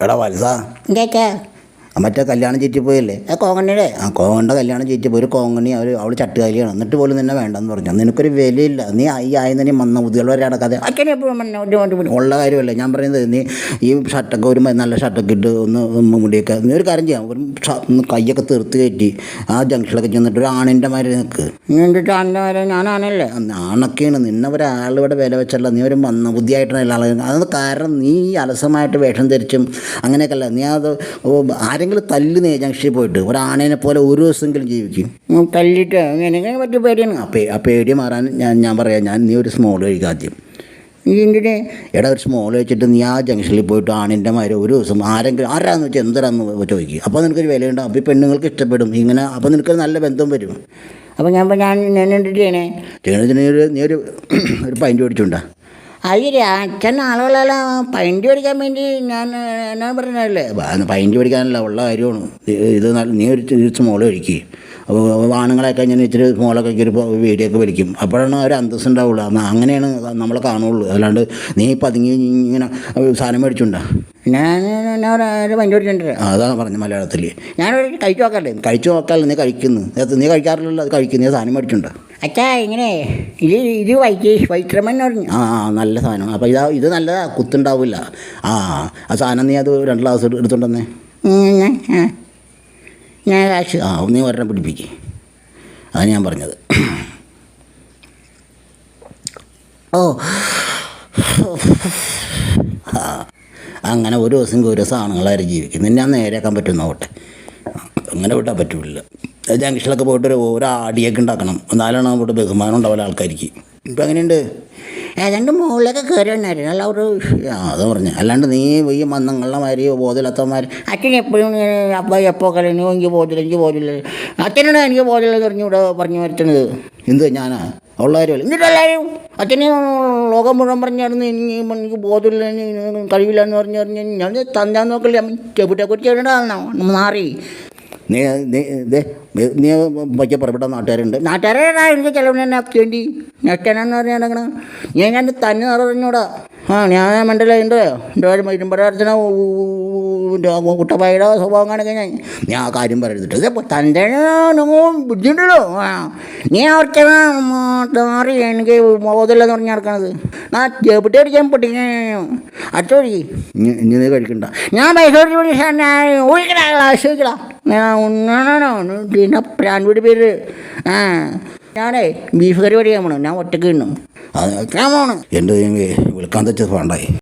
എടാ വലുതാ. എന്താ മറ്റേ കല്യാണം ചീറ്റി പോയല്ലേ? ആ കോങ്ങണ്ണിയുടെ? ആ കോങ്ങണ്ട കല്യാണം ചീറ്റി പോയി. ഒരു കോങ്ങണി അവർ അവൾ ചട്ടുകാലിയാണ്. എന്നിട്ട് പോലും നിന്നെ വേണ്ടെന്ന് പറഞ്ഞു. നിനക്കൊരു വിലയില്ല. നീ ഈ ആയതിനെ മന്ന ബുദ്ധികൾ വരെ അടക്കാതെ ഉള്ള കാര്യമല്ല? ഞാൻ പറയുന്നത് നീ ഈ ഷർട്ടൊക്കെ ഒരു നല്ല ഷർട്ടൊക്കെ ഇട്ട് ഒന്ന് മുടിയൊക്കെ നീ ഒരു കാര്യം ചെയ്യാം. ഒരു കൈയൊക്കെ തീർത്ത് കയറ്റി ആ ജംഗ്ഷനിലൊക്കെ ചെന്നിട്ട് ഒരു ആണിന്റെ മാതിരി നിൽക്ക് നീ എന്നിട്ട് അന്ന ഞാൻ ഞാനാണല്ലേ ആണൊക്കെയാണ് നിന്നെ ഒരാളിവിടെ വില വെച്ചല്ല. നീ ഒരു മന്ന ബുദ്ധിയായിട്ടാണ് എല്ലാ അത് കാരണം നീ ഈ അലസമായിട്ട് വേഷം ധരിച്ചും അങ്ങനെയൊക്കെ അല്ല. നീ അത് ഓ, ആരെങ്കിലും തല്ലുന്ന ജംഗ്ഷനിൽ പോയിട്ട് ഒരാണേനെ പോലെ ഒരു ദിവസമെങ്കിലും ജീവിക്കും. തല്ലിട്ട് അങ്ങനെ പറ്റിയ പേടിയാണ്. ആ പേ ആ പേടി മാറാൻ ഞാൻ ഞാൻ പറയാം ഞാൻ നീ ഒരു സ്മോൾ കഴിക്കുക ആദ്യം. നീ എന്തിനെ? എടാ ഒരു സ്മോൾ വെച്ചിട്ട് നീ ആ ജംഗ്ഷനിൽ പോയിട്ട് ആണിന്റെ മാതിരി ഒരു ദിവസം ആരെങ്കിലും ആരാന്ന് വെച്ചാൽ എന്തരാന്ന് ചോദിക്കും. അപ്പോൾ നിനക്കൊരു വിലയുണ്ടാവും അപ്പോൾ ഈ പെണ്ണുങ്ങൾക്ക് ഇഷ്ടപ്പെടും. ഇങ്ങനെ അപ്പോൾ നിനക്കൊരു നല്ല ബന്ധം വരും. അപ്പോൾ ഞാൻ ഞാൻ ഞാൻ എന്തിട്ട് ചെയ്യണേ? ചെയ്യണതിന് നീ ഒരു നീ ഒരു ഒരു പൈന്റ് മേടിച്ചുണ്ടാ. അയ്യേ അച്ഛന്റെ ആളുകളെല്ലാം പൈന്റ് പഠിക്കാൻ വേണ്ടി ഞാൻ എന്നാ പറഞ്ഞല്ലേ പൈന്റ് പഠിക്കാനല്ല ഉള്ള കാര്യമാണ്. ഇത് നീ ഒരു തിരിച്ച് മോളെ കഴിക്കുക അപ്പോൾ ആണുങ്ങളൊക്കെ ഞാൻ ഇച്ചിരി മോളൊക്കെ ഇച്ചിരി വീഡിയോ ഒക്കെ വലിക്കും അപ്പോഴാണ് ഒരു അന്തസ് ഉണ്ടാവുള്ളൂ. അങ്ങനെയാണ് നമ്മൾ കാണുള്ളൂ. അല്ലാണ്ട് നീ പതുങ്ങി ഇങ്ങനെ സാധനം മേടിച്ചുണ്ടാ? ഞാൻ ഒരു പൈന്റ് പഠിച്ചിട്ടുണ്ട് അതാണ് പറഞ്ഞത് മലയാളത്തിൽ ഞാനൊരു കഴിച്ചു നോക്കാറില്ലേ? കഴിച്ചു നോക്കാറില്ല? നീ കഴിക്കുന്നു. നീ കഴിക്കാറില്ലല്ലോ അത് കഴിക്കുന്നു നീ സാധനം മേടിച്ചുണ്ടോ? അച്ഛാ ഇങ്ങനെ ഇത് ഇത് വൈറ്റ് വൈത്രമൻ എന്ന് പറഞ്ഞു. ആ നല്ല സാധനം അപ്പോൾ ഇതാ ഇത് നല്ലതാ കുത്തുണ്ടാവില്ല. ആ ആ സാധനം നീ അത് രണ്ട് ഗ്ലാസ് എടുത്തുണ്ടെന്നേ. ഞാൻ കാശ്. ആ നീ ഒരെണ്ണം പിടിപ്പിക്ക്. അതാണ് ഞാൻ പറഞ്ഞത്. ഓ. ആ, അങ്ങനെ ഒരു ദിവസം ഒരു സാധനങ്ങളായിരുന്നു ജീവിക്കും നിന്നെ ഞാൻ നേരെയാക്കാൻ പറ്റും നോട്ടെ അങ്ങനെ വിട്ടാൽ പറ്റില്ല ജംഗ്ഷനിലൊക്കെ പോയിട്ട് ഒരു ഓരോ അടിയൊക്കെ ഉണ്ടാക്കണം. എന്നാലാണ് അവിടെ ബഹുമാനം ഉണ്ടാവില്ല ആൾക്കാർക്ക്. ഇപ്പം എങ്ങനെയുണ്ട്? ഏതാണ്ട് മുകളിലൊക്കെ കയറി വന്നായിരുന്നു. അല്ല ഒരു അത് പറഞ്ഞു. അല്ലാണ്ട് നീ ഈ മന്നങ്ങളുടെ മാതിരി ബോധമില്ലാത്തമാർ അച്ഛൻ എപ്പോഴും അപ്പ എപ്പോൾ കളഞ്ഞു എനിക്ക് പോകില്ല എനിക്ക് പോകില്ല അച്ഛനോട് എനിക്ക് പോകില്ല പറഞ്ഞു ഇവിടെ പറഞ്ഞു വരുത്തണത് എന്ത് ഞാനാ? ഉള്ള കാര്യമല്ല എന്നിട്ട് എല്ലാവരും അച്ഛനെ ലോകം മുഴുവൻ പറഞ്ഞായിരുന്നു എനിക്ക് എനിക്ക് ബോധമില്ല കഴിവില്ല എന്ന് പറഞ്ഞു പറഞ്ഞു ഞാൻ തന്താൻ നോക്കില്ല. ചെപ്പിട്ടെ കുറിച്ച് എവിടെയാണോ മാറി. നീ നീ ഇതേ നീ പറ്റിയ പുറപ്പെട്ട നാട്ടുകാരുണ്ട്. നാട്ടുകാരെ എനിക്ക് ചിലവിന് വേണ്ടി. നെറ്റനെന്ന് പറഞ്ഞാൽ നടക്കണം ഞാൻ ഞാൻ തന്നെ നിറഞ്ഞൂടാ ആ ഞാൻ മണ്ടല്ലേ ഉണ്ട് എന്റെ ഒരു ഇരുമ്പടർച്ചന കുട്ടപ്പായുടെ സ്വഭാവം കാണിക്കാൻ ഞാൻ. നീ ആ കാര്യം പറയരുത് ഇതേ തന്റെ ബുദ്ധിമുട്ടുണ്ടല്ലോ. ആ നീ അവർക്ക് മാറി എനിക്ക് മോതല്ലെന്ന് പറഞ്ഞ് നടക്കണത്? ആ ചെവിട്ടി അടിക്കാൻ പൊട്ടിക്കാൻ അച്ചോടി ഇനി നീ കഴിക്കണ്ട. ഞാൻ പൈസ കൊടുത്ത് വിളിച്ചാ ഒഴിക്കടാ ഞാൻ ഉണ്ണാണോ പിന്നെ പ്രാൻപിടി പേര്. ആ. ഞാനേ ബീഫ് കറി പഠിക്കാൻ പോണു. ഞാൻ ഒറ്റയ്ക്ക് ഇണ്ണു അത് പോണു. എന്റെ വിളിക്കാൻ തെച്ചത് വേണ്ടായി.